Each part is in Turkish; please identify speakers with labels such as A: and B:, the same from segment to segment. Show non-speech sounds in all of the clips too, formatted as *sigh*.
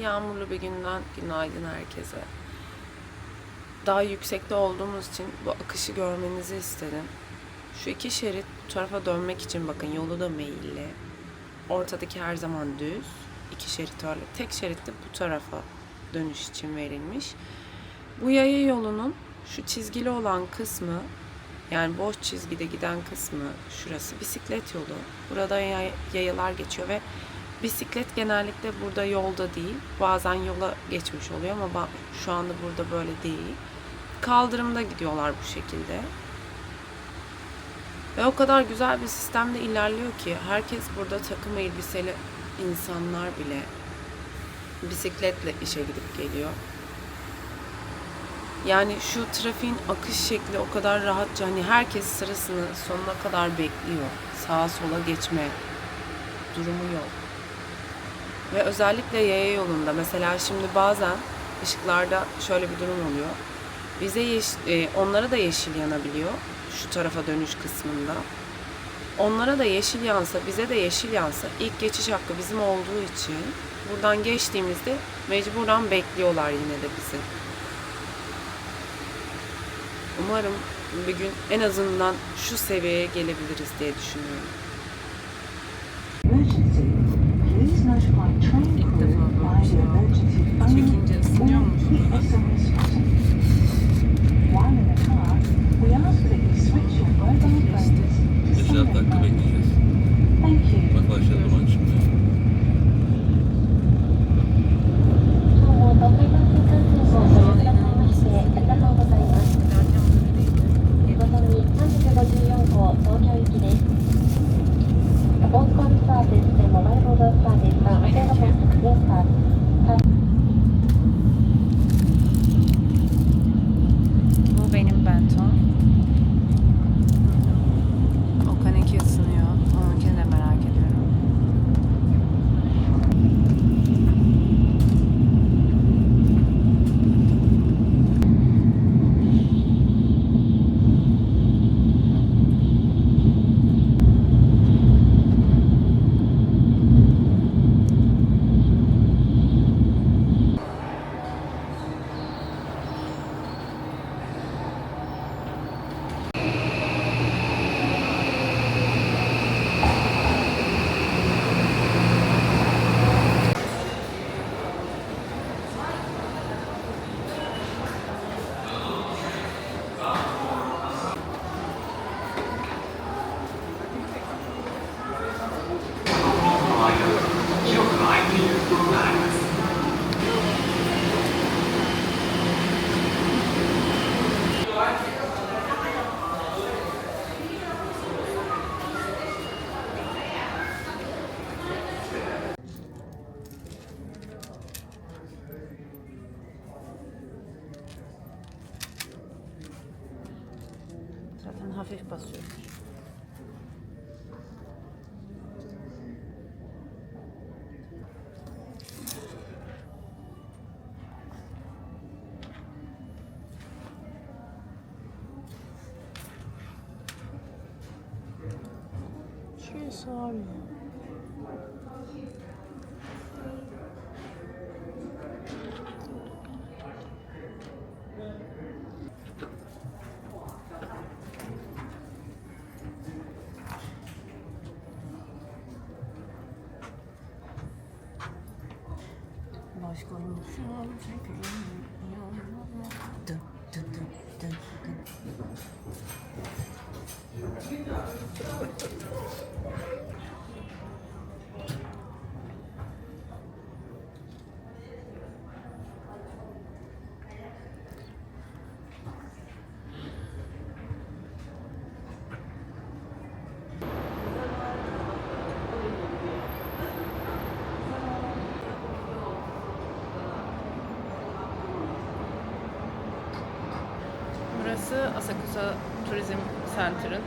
A: Yağmurlu bir günden günaydın herkese. Daha yüksekte olduğumuz için bu akışı görmenizi istedim. Şu iki şerit bu tarafa dönmek için bakın yolu da meyilli. Ortadaki her zaman düz. İki şerit öyle. Tek şerit de bu tarafa dönüş için verilmiş. Bu yaya yolunun şu çizgili olan kısmı yani boş çizgide giden kısmı şurası bisiklet yolu. Burada yay- yayalar geçiyor ve bisiklet genellikle burada yolda değil. Bazen yola geçmiş oluyor ama şu anda burada böyle değil. Kaldırımda gidiyorlar bu şekilde. Ve o kadar güzel bir sistemde ilerliyor ki herkes burada takım elbiseli insanlar bile bisikletle işe gidip geliyor. Yani şu trafiğin akış şekli o kadar rahatça hani herkes sırasını sonuna kadar bekliyor. Sağa sola geçme durumu yok. Ve özellikle yaya yolunda mesela şimdi bazen ışıklarda şöyle bir durum oluyor. Bize yeş- e, onlara da yeşil yanabiliyor şu tarafa dönüş kısmında. Onlara da yeşil yansa, bize de yeşil yansa ilk geçiş hakkı bizim olduğu için buradan geçtiğimizde mecburen bekliyorlar yine de bizi. Umarım bir gün en azından şu seviyeye gelebiliriz diye düşünüyorum.
B: we çekileceğiz biliyor
C: musunuz?
B: Beşer
C: dakika bekleyeceğiz. Bak başladı
A: mı? Hafif basıyor. Şuraya sığarmıyor. 是啊，我真给。Burası Asakusa Turizm Center'ın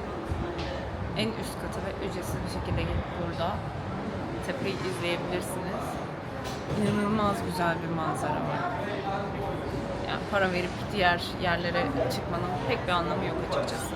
A: en üst katı ve ücretsiz bir şekilde gelip burada tepeyi izleyebilirsiniz. İnanılmaz güzel bir manzara var. Yani para verip diğer yerlere çıkmanın pek bir anlamı yok açıkçası.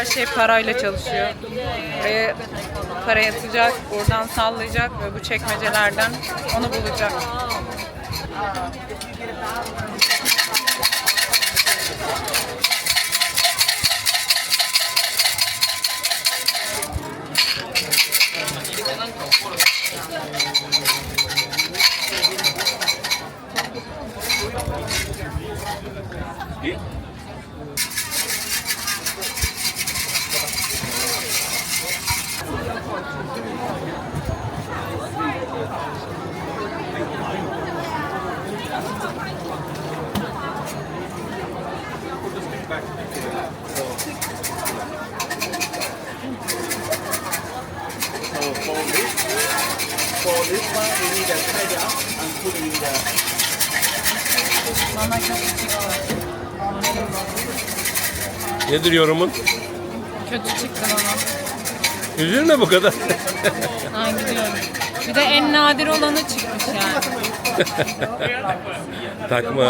A: şey parayla çalışıyor. Buraya para yatacak, buradan sallayacak ve bu çekmecelerden onu bulacak.
C: So
D: Nedir yorumun?
A: Kötü çıktı bana.
D: Üzülme bu kadar.
A: Ha gidiyorum. Bir de en nadir olanı çıkmış yani. *laughs*
D: Takma.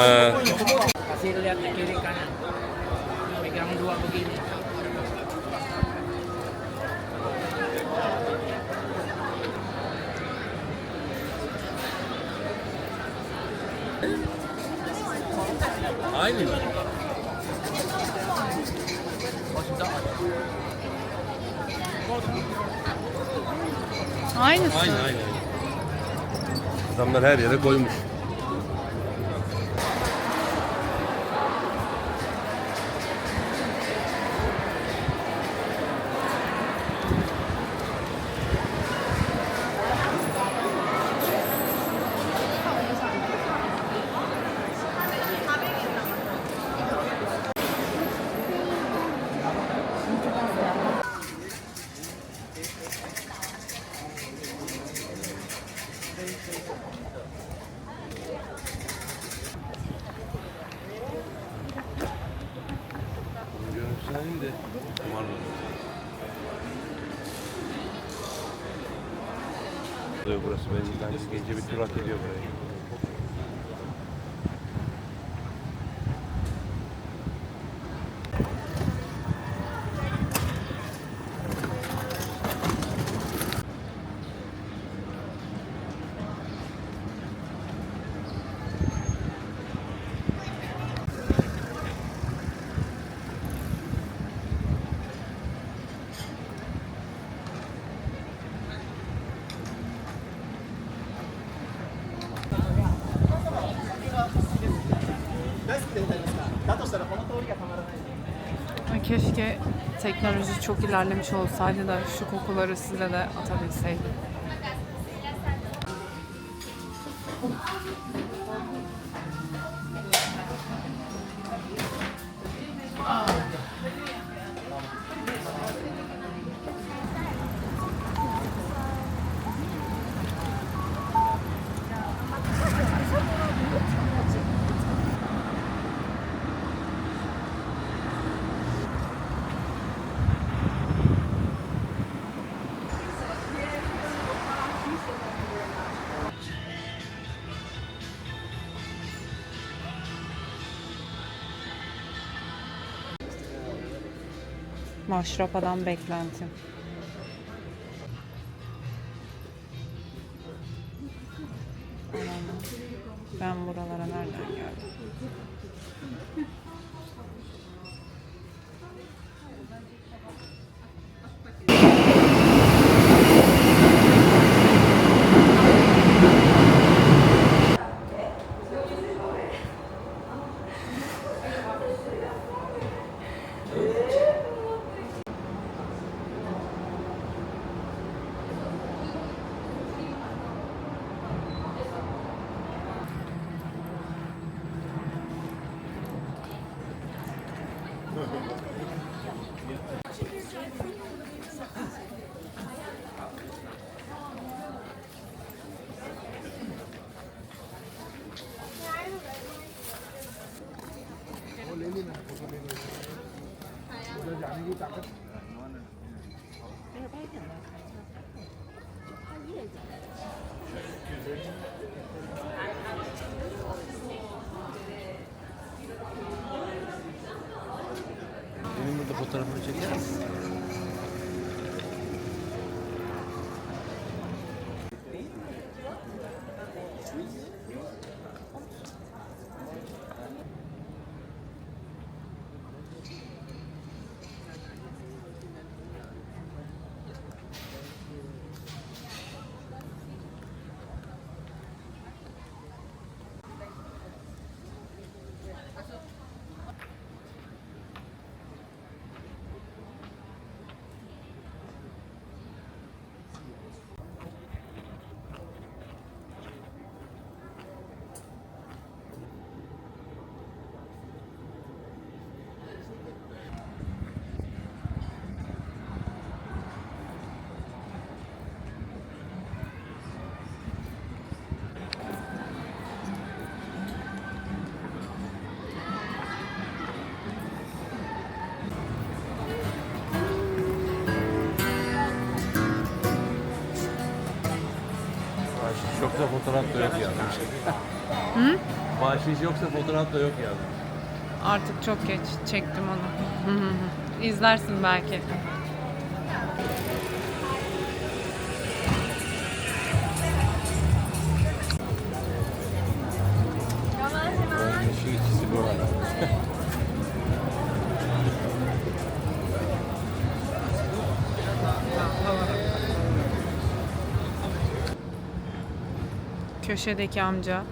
C: Kasih lihat
A: Aynısı.
D: Aynı aynı. Adamlar her yere koymuş. Görüntülenin de Burası benim ben gece bir tur hak ediyor burayı.
A: Keşke teknoloji çok ilerlemiş olsaydı da şu kokuları size de atabilseydim. maşrapadan beklentim. Ben buralara nereden geldim?
D: Ini ली putaran photo ले उधर Bahşiş yoksa fotoğraf da yok yazmış. *laughs* Hı? Bahşiş yoksa fotoğraf da yok yazmış.
A: Artık çok geç çektim onu. *laughs* İzlersin belki.
D: Şu ikisi bu arada.
A: Köşedeki amca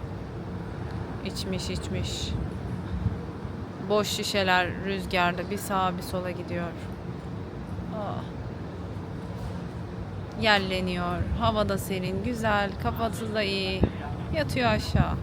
A: içmiş içmiş. Boş şişeler rüzgarda bir sağa bir sola gidiyor. Ah. Yerleniyor. Havada serin, güzel, kafası da iyi. Yatıyor aşağı.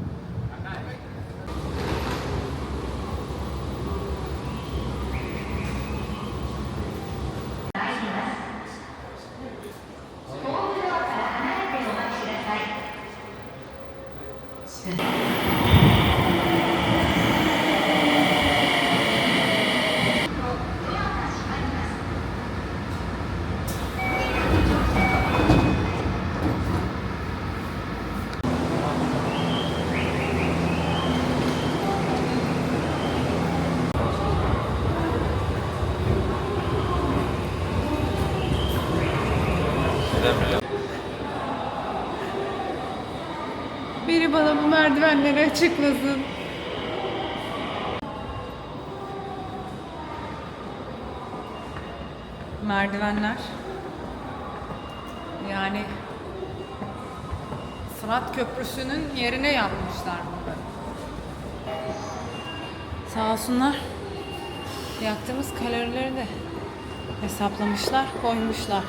A: Biri bana bu merdivenleri açıklasın. Merdivenler. Yani Fırat Köprüsü'nün yerine yapmışlar bunları. Sağ olsunlar. Yaktığımız kalorileri de hesaplamışlar, koymuşlar.